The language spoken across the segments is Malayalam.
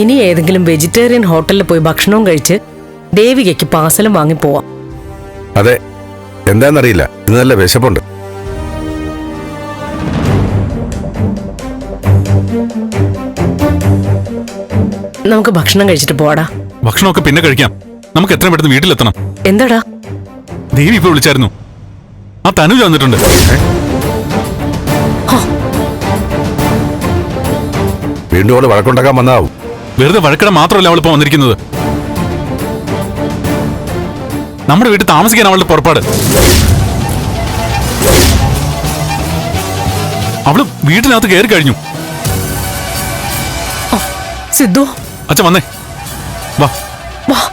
ഇനി ഏതെങ്കിലും വെജിറ്റേറിയൻ ഹോട്ടലിൽ പോയി ഭക്ഷണവും കഴിച്ച് ദേവികയ്ക്ക് പാസലും വാങ്ങി പോവാം. അതെ എന്താണെന്നറിയില്ല ഇന്ന് നല്ല വിശപ്പുണ്ട്. നമുക്ക് ഭക്ഷണം കഴിച്ചിട്ട് പോടാ ഭക്ഷണമൊക്കെ പിന്നെ കഴിക്കാം. നമുക്ക് എത്രയും പെട്ടെന്ന് വീട്ടിലെത്തണം. എന്താടാ? ദേവി ഇപ്പൊ വിളിച്ചായിരുന്നു. ആ തനുജ വന്നിട്ടുണ്ട്. വീണ്ടും അവൾ വഴക്കുണ്ടാക്കാൻ വന്നാവും. വെറുതെ വഴക്കിടം മാത്രമല്ല അവളിപ്പോ വന്നിരിക്കുന്നത്? നമ്മുടെ വീട്ടിൽ താമസിക്കാൻ അവളുടെ പുറപ്പാട്. അവൾ വീട്ടിനകത്ത് കയറി കഴിഞ്ഞു. സിദ്ധു. അച്ഛൻ വന്നേ. വാ. വാ.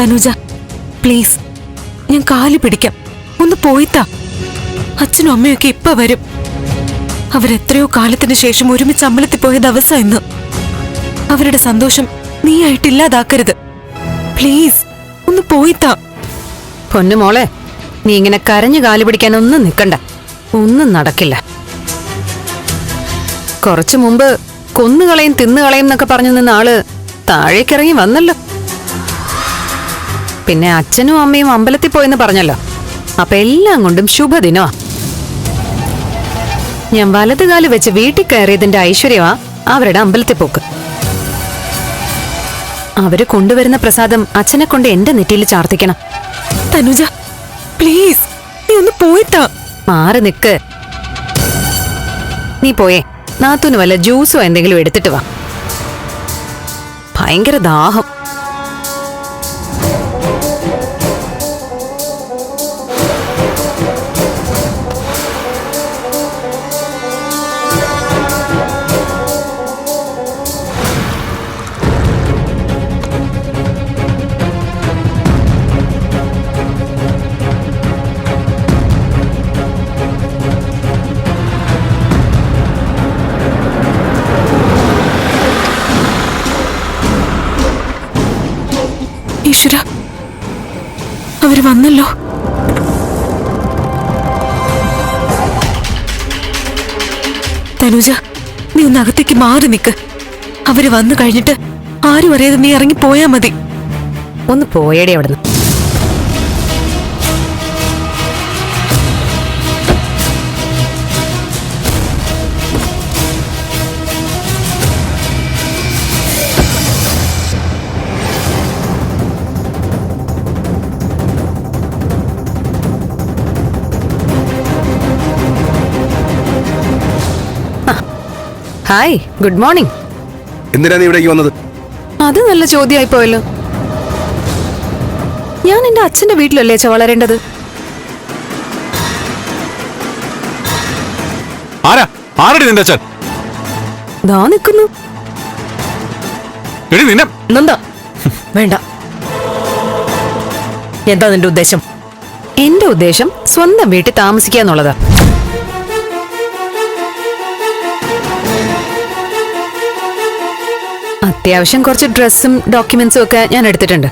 തനുജ പ്ലീസ് ഞാൻ കാൽ പിടിക്കാം. ഒന്ന് പോയിത്താ. അച്ഛനും അമ്മയൊക്കെ ഇപ്പൊ വരും. അവരെത്രയോ കാലത്തിന് ശേഷം ഒരുമിച്ച് അമ്പലത്തിൽ പോയ ദിവസം ഇന്ന്. അവരുടെ സന്തോഷം നീ ഇല്ലാതാക്കരുത്. പ്ലീസ് ഒന്ന് പോയിത്താ. പൊന്നു മോളെ നീ ഇങ്ങനെ കരഞ്ഞു കാൽ പിടിക്കാൻ ഒന്നും നിൽക്കണ്ട ഒന്നും നടക്കില്ല. കുറച്ചു മുമ്പ് കൊന്നുകളയും തിന്നുകളയും എന്നൊക്കെ പറഞ്ഞു നിന്ന ആൾ താഴേക്കിറങ്ങി വന്നല്ലോ. പിന്നെ അച്ഛനും അമ്മയും അമ്പലത്തിൽ പോയെന്ന് പറഞ്ഞല്ലോ. അപ്പൊ എല്ലാം കൊണ്ടും ശുഭദിനമാ. ഞാൻ വലതുകാൽ വെച്ച് വീട്ടിൽ കയറിയതിന്റെ ഐശ്വര്യമാ അവരുടെ അമ്പലത്തിൽ പോക്ക്. അവർ കൊണ്ടുവരുന്ന പ്രസാദം അച്ഛനെ കൊണ്ട് എന്റെ നെറ്റിയിൽ ചാർത്തിക്കണം. തനുജ പ്ലീസ് നീ ഒന്ന് പോയിത്താ. മാറി നിക്ക്. നീ പോയേ. നാത്തൂന് വല്ല ജ്യൂസോ എന്തെങ്കിലും എടുത്തിട്ട് വാ. ഭയങ്കര ദാഹം. ഈശ്വര അവർ വന്നല്ലോ. തനുജ നീ ഒന്ന് അകത്തേക്ക് മാറി നിക്ക്. അവർ വന്നു കഴിഞ്ഞിട്ട് ആരും അറിയാതെ നീ ഇറങ്ങി പോയാ മതി. ഒന്ന് പോയടേ അവിടുന്ന്. Hi good morning. എന്തിനാ നീ ഇവിടേക്ക് വന്നത്? അത് നല്ല ചോദ്യമായി പോയല്ലോ. ഞാൻ എന്റെ അച്ഛന്റെ വീട്ടിലല്ലേ അച്ഛ വളരേണ്ടത്? ആരാ? ആരടി നിന്റെ അച്ഛൻ? ദാ നിൽക്കുന്നു എടി നിന്നെ നന്ദ. വേണ്ട. എന്താ നിന്റെ ഉദ്ദേശം? എന്റെ ഉദ്ദേശം സ്വന്തം വീട്ടിൽ താമസിക്കുക എന്നുള്ളതാ. അത്യാവശ്യം കുറച്ച് ഡ്രസ്സും ഡോക്യുമെന്റ്സും ഒക്കെ ഞാൻ എടുത്തിട്ടുണ്ട്.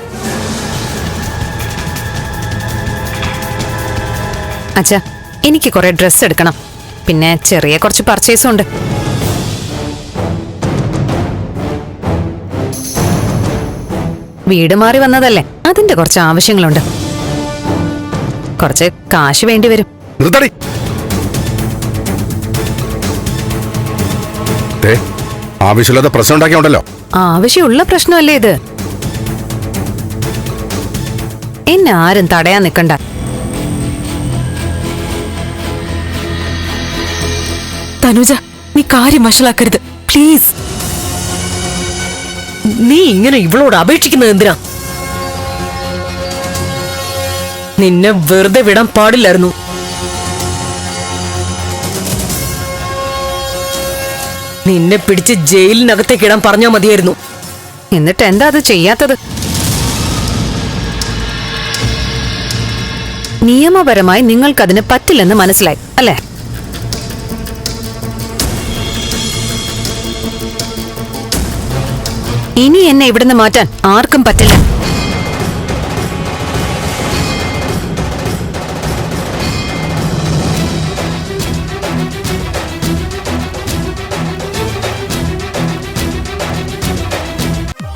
അച്ഛാ എനിക്ക് കുറെ ഡ്രസ്സ് എടുക്കണം. പിന്നെ ചെറിയ കുറച്ച് പർച്ചേസും ഉണ്ട്. വീട് മാറി വന്നതല്ലേ? അതിന്റെ കുറച്ച് ആവശ്യങ്ങളുണ്ട്. കുറച്ച് കാശ് വേണ്ടി വരും. ആവശ്യമില്ലാത്ത പ്രശ്നം ഉണ്ടാക്കിയുണ്ടല്ലോ ആവശ്യമുള്ള പ്രശ്നമല്ലേ ഇത്? എന്നെ ആരും തടയാൻ നിൽക്കണ്ട. തനുജ നീ കാര്യം വഷളാക്കരുത്. പ്ലീസ്. നീ ഇങ്ങനെ ഇവളോട് അപേക്ഷിക്കുന്നത് എന്തിനാ? നിന്നെ വെറുതെ വിടാൻ പാടില്ലായിരുന്നു. നിന്നെ പിടിച്ച് ജയിലിനകത്തേക്ക് ഇടാൻ പറഞ്ഞാ മതിയായിരുന്നു. എന്നിട്ട് എന്താ അത് ചെയ്യാത്തത്? നിയമപരമായി നിങ്ങൾക്കതിന് പറ്റില്ലെന്ന് മനസ്സിലായി അല്ലേ? ഇനി എന്നെ ഇവിടുന്ന് മാറ്റാൻ ആർക്കും പറ്റില്ല.